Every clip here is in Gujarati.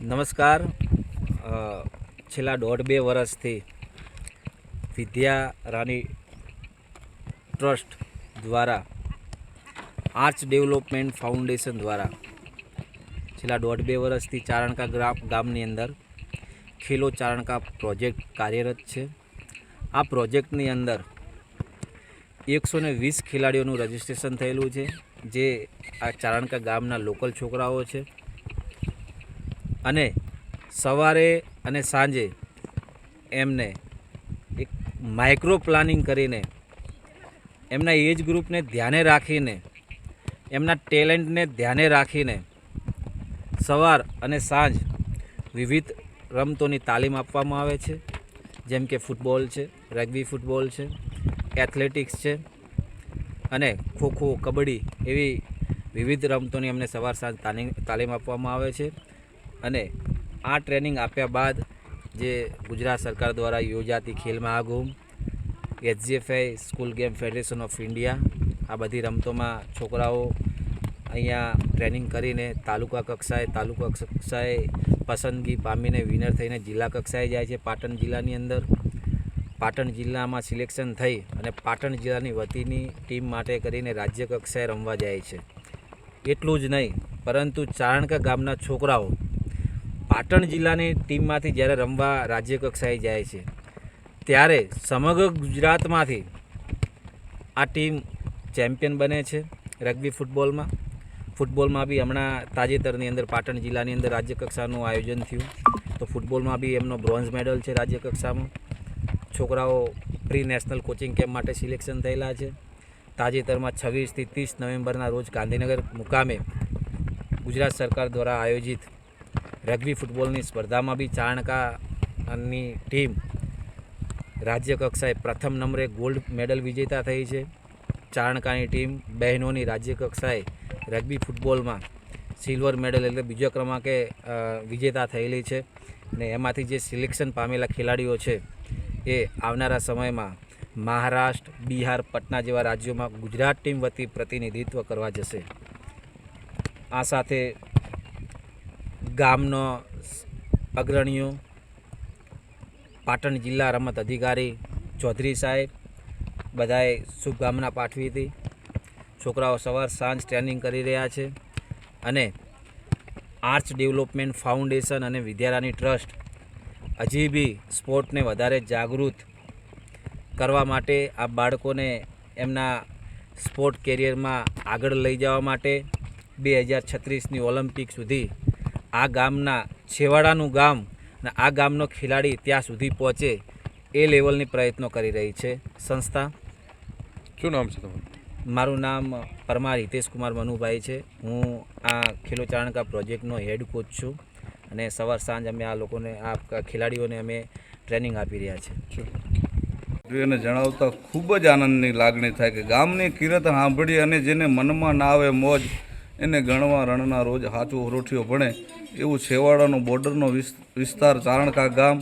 નમસ્કાર. છેલ્લા દોઢ બે વર્ષથી વિદ્યા રાની ટ્રસ્ટ દ્વારા આર્ટ્સ ડેવલપમેન્ટ ફાઉન્ડેશન દ્વારા છેલ્લા દોઢ બે વર્ષથી ચારણકા ગ્રામ, ગામની અંદર ખેલો ચારણકા પ્રોજેક્ટ કાર્યરત છે. આ પ્રોજેક્ટની અંદર એકસો ને વીસ ખેલાડીઓનું રજિસ્ટ્રેશન થયેલું છે, જે આ ચારણકા ગામના લોકલ છોકરાઓ છે. અને સવારે અને સાંજે એમને એક માઇક્રો પ્લાનિંગ કરીને એમના એજ ગ્રુપને ધ્યાને રાખીને, એમના ટેલેન્ટને ધ્યાને રાખીને સવાર અને સાંજ વિવિધ રમતોની તાલીમ આપવામાં આવે છે. જેમ કે ફૂટબોલ છે રગ્બી ફૂટબોલ છે એથ્લેટિક્સ છે અને ખોખો, કબડ્ડી એવી વિવિધ રમતોની અમને સવાર સાંજ તાલીમ તાલીમ આપવામાં આવે છે. અને આ ટ્રેનિંગ આપ્યા બાદ જે ગુજરાત સરકાર દ્વારા યોજાતી Khel Mahakumbh H G F I school game federation of India, આ બધી રમતોમાં છોકરાઓ અહીંયા ટ્રેનિંગ કરીને તાલુકા કક્ષાએ તાલુકા કક્ષાએ પસંદગી પામીને વિનર થઈને જિલ્લા કક્ષાએ જાય છે. પાટણ જિલ્લાની અંદર પાટણ જિલ્લામાં સિલેક્શન થઈ અને પાટણ જિલ્લાની વતીની ટીમ માટે કરીને રાજ્ય કક્ષાએ રમવા જાય છે. એટલું જ નહીં, પરંતુ ચારણકા ગામના છોકરાઓ પાટણ જિલ્લાની ટીમમાંથી જ્યારે રમવા રાજ્ય કક્ષાએ જાય છે, ત્યારે સમગ્ર ગુજરાતમાંથી આ ટીમ ચેમ્પિયન બને છે રગ્બી ફૂટબોલમાં. ફૂટબોલમાં બી હમણાં તાજેતરની અંદર પાટણ જિલ્લાની અંદર રાજ્ય કક્ષાનું આયોજન થયું. તો ફૂટબોલમાં બી એમનો બ્રોન્ઝ મેડલ છે રાજ્ય કક્ષામાં છોકરાઓ પ્રી નેશનલ કોચિંગ કેમ્પ માટે સિલેક્શન થયેલા છે. તાજેતરમાં છવ્વીસથી ત્રીસ નવેમ્બરના રોજ ગાંધીનગર મુકામે ગુજરાત સરકાર દ્વારા આયોજિત રગ્બી ફૂટબોલની સ્પર્ધામાં બી ચારણકાની ટીમ રાજ્ય કક્ષાએ પ્રથમ નંબરે ગોલ્ડ મેડલ વિજેતા થઈ છે. ચારણકાની ટીમ બહેનોની રાજ્ય કક્ષાએ રગ્બી ફૂટબોલમાં સિલ્વર મેડલ એટલે બીજા ક્રમાંકે વિજેતા થયેલી છે અને એમાંથી જે સિલેક્શન પામેલા ખેલાડીઓ છે એ આવનારા સમયમાં મહારાષ્ટ્ર, બિહાર, પટના જેવા રાજ્યોમાં ગુજરાત ટીમ વતી પ્રતિનિધિત્વ કરવા જશે. આ સાથે ગામનો અગ્રણીઓ, પાટણ જિલ્લા રમત અધિકારી ચૌધરી સાહેબ, બધાએ શુભકામના પાઠવી હતી. છોકરાઓ સવાર સાંજ ટ્રેનિંગ કરી રહ્યા છે અને આર્ટ્સ ડેવલપમેન્ટ ફાઉન્ડેશન અને વિદ્યારાની ટ્રસ્ટ હજી બી સ્પોર્ટને વધારે જાગૃત કરવા માટે આ બાળકોને એમના સ્પોર્ટ કેરિયરમાં આગળ લઈ જવા માટે બે હજાર છત્રીસની ઓલિમ્પિક સુધી આ ગામના છેવાડાનું ગામ અને આ ગામનો ખેલાડી ત્યાં સુધી પહોંચે એ લેવલની પ્રયત્નો કરી રહી છે સંસ્થા. શું નામ છે તમારું? મારું નામ પરમાર હિતેશ કુમાર મનુભાઈ છે. હું આ ખેલો ચારણકા પ્રોજેક્ટનો હેડ કોચ છું અને સવાર સાંજ અમે આ લોકોને આ ખેલાડીઓને અમે ટ્રેનિંગ આપી રહ્યા છીએ એને જણાવતા ખૂબ જ આનંદની લાગણી થાય કે ગામની કિરત સાંભળી અને જેને મનમાં ના આવે મોજ એને ગણવા રણના રોજ હાચું રોઠીઓ ભણે. એવું છેવાડાનો બોર્ડરનો વિસ- વિસ્તાર ચારણકા ગામ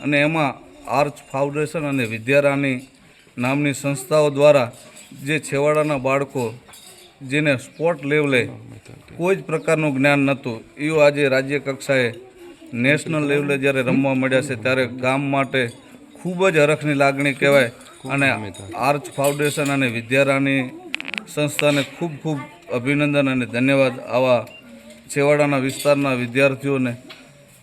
અને એમાં આર્ચ ફાઉન્ડેશન અને વિદ્યારાની નામની સંસ્થાઓ દ્વારા જે છેવાડાના બાળકો જેને સ્પોર્ટ લેવલે કોઈ જ પ્રકારનું જ્ઞાન નહોતું એવું આજે રાજ્ય કક્ષાએ નેશનલ લેવલે જ્યારે રમવા મળ્યા છે ત્યારે ગામ માટે ખૂબ જ હરખની લાગણી કહેવાય. અને આર્ચ ફાઉન્ડેશન અને વિદ્યારાની સંસ્થાને ખૂબ ખૂબ અભિનંદન અને ધન્યવાદ આવા છેવાડાના વિસ્તારના વિદ્યાર્થીઓને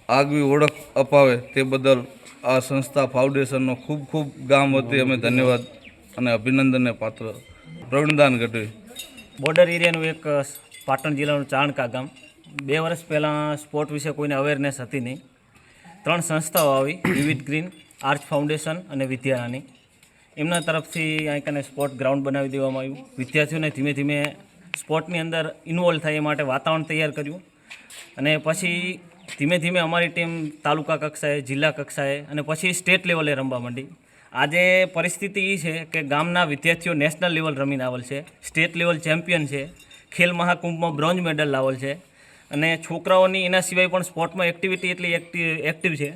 આગવી ઓળખ અપાવે તે બદલ આ સંસ્થા ફાઉન્ડેશનનો ખૂબ ખૂબ ગામ વતી અમે ધન્યવાદ અને અભિનંદનને પાત્ર. પ્રવીણદાન ગઢવી. બોર્ડર એરિયાનું એક પાટણ જિલ્લાનું ચાણકા ગામ. બે વર્ષ પહેલાં સ્પોર્ટ વિશે કોઈને અવેરનેસ હતી નહીં. ત્રણ સંસ્થાઓ આવી, વિવિધ ગ્રીન, આર્ચ ફાઉન્ડેશન અને વિદ્યારાની એમના તરફથી અહીં કને સ્પોર્ટ ગ્રાઉન્ડ બનાવી દેવામાં આવ્યું. વિદ્યાર્થીઓને ધીમે ધીમે સ્પોર્ટની અંદર ઇન્વોલ્વ થાય એ માટે વાતાવરણ તૈયાર કર્યું. અને પછી ધીમે ધીમે અમારી ટીમ તાલુકા કક્ષાએ, જિલ્લા કક્ષાએ અને પછી સ્ટેટ લેવલે રમવા માંડી. આજે પરિસ્થિતિ એ છે કે ગામના વિદ્યાર્થીઓ નેશનલ લેવલ રમીને આવેલ છે, સ્ટેટ લેવલ ચેમ્પિયન છે, ખેલ મહાકુંભમાં બ્રોન્ઝ મેડલ લાવેલ છે અને છોકરાઓની એના સિવાય પણ સ્પોર્ટમાં એક્ટિવિટી એટલી એક્ટિવ એક્ટિવ છે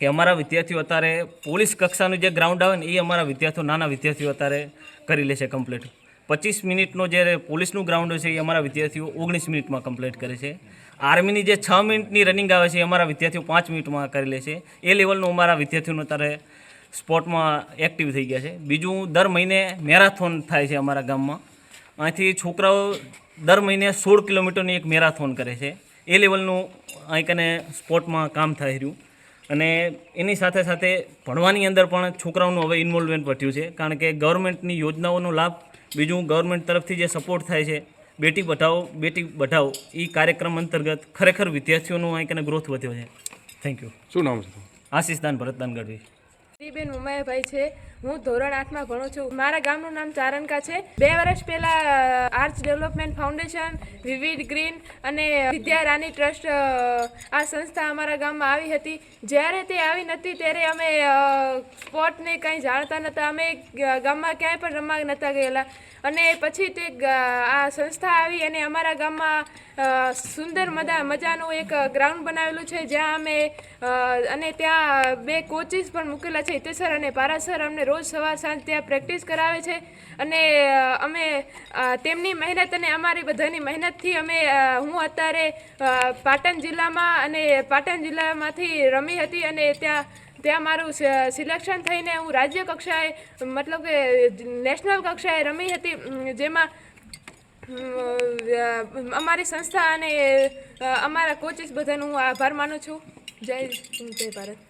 કે અમારા વિદ્યાર્થીઓ અત્યારે પોલીસ કક્ષાનું જે ગ્રાઉન્ડ આવે ને એ અમારા વિદ્યાર્થીઓ, નાના વિદ્યાર્થીઓ અત્યારે કરી લે છે કમ્પ્લીટ પચીસ મિનિટનો જે પોલીસનું ગ્રાઉન્ડ છે એ અમારા વિદ્યાર્થીઓ ઓગણીસ મિનિટમાં કમ્પ્લીટ કરે છે. આર્મીની જે છ મિનિટની રનિંગ આવે છે એ અમારા વિદ્યાર્થીઓ પાંચ મિનિટમાં કરી લે છે. એ લેવલનું અમારા વિદ્યાર્થીઓનો અત્યારે સ્પોર્ટમાં એક્ટિવ થઈ ગયા છે. બીજું દર મહિને મેરાથોન થાય છે અમારા ગામમાં. અહીંથી છોકરાઓ દર મહિને સોળ કિલોમીટરની એક મેરાથોન કરે છે. એ લેવલનું અહીં કને સ્પોર્ટમાં કામ થઈ રહ્યું. અને એની સાથે સાથે ભણવાની અંદર પણ છોકરાઓનું હવે ઇન્વોલ્વમેન્ટ વધ્યું છે. કારણ કે ગવર્મેન્ટની યોજનાઓનો લાભ બીજું ગવર્મેન્ટ તરફથી જે સપોર્ટ થાય છે બેટી બઢાઓ બેટી બઢાઓ એ કાર્યક્રમ અંતર્ગત ખરેખર વિદ્યાર્થીઓનો અહીં કને ગ્રોથ વધ્યો છે. થેન્ક યુ શું નામ છે આશીષદાન આશીષ ભરતદાન ગઢવી. બેન ઉમાયાભાઈ છે. હું ધોરણ આઠમાં ભણું છું. મારા ગામનું નામ ચારણકા છે. બે વર્ષ પહેલા આર્ટ્સ ડેવલપમેન્ટ ફાઉન્ડેશન વિવિધ ગ્રીન અને વિદ્યા રાની ટ્રસ્ટ આ સંસ્થા અમારા ગામમાં આવી હતી. જ્યારે તે આવી નથી, ત્યારે અમે સ્પોર્ટને કંઈ જાણતા નહોતા અમે ગામમાં ક્યાંય પણ રમવા નહોતા ગયેલા. અને પછી તે આ સંસ્થા આવી અને અમારા ગામમાં સુંદર મજા, મજાનું એક ગ્રાઉન્ડ બનાવેલું છે, જ્યાં અમે અને ત્યાં બે કોચિસ પણ મૂકેલા છે હિતેસર અને પારાસર અમને રોજ સવાર સાંજ ત્યાં પ્રેક્ટિસ કરાવે છે અને અમે તેમની મહેનત અને અમારી બધાની મહેનતથી અમે હું અત્યારે પાટણ જિલ્લામાં અને પાટણ જિલ્લામાંથી રમી હતી અને ત્યાં ત્યાં મારું સિલેક્શન થઈને હું રાજ્ય કક્ષાએ, મતલબ કે, નેશનલ કક્ષાએ રમી હતી જેમાં અમારી સંસ્થા અને અમારા કોચિસ બધાનો હું આભાર માનું છું. જય જય ભારત.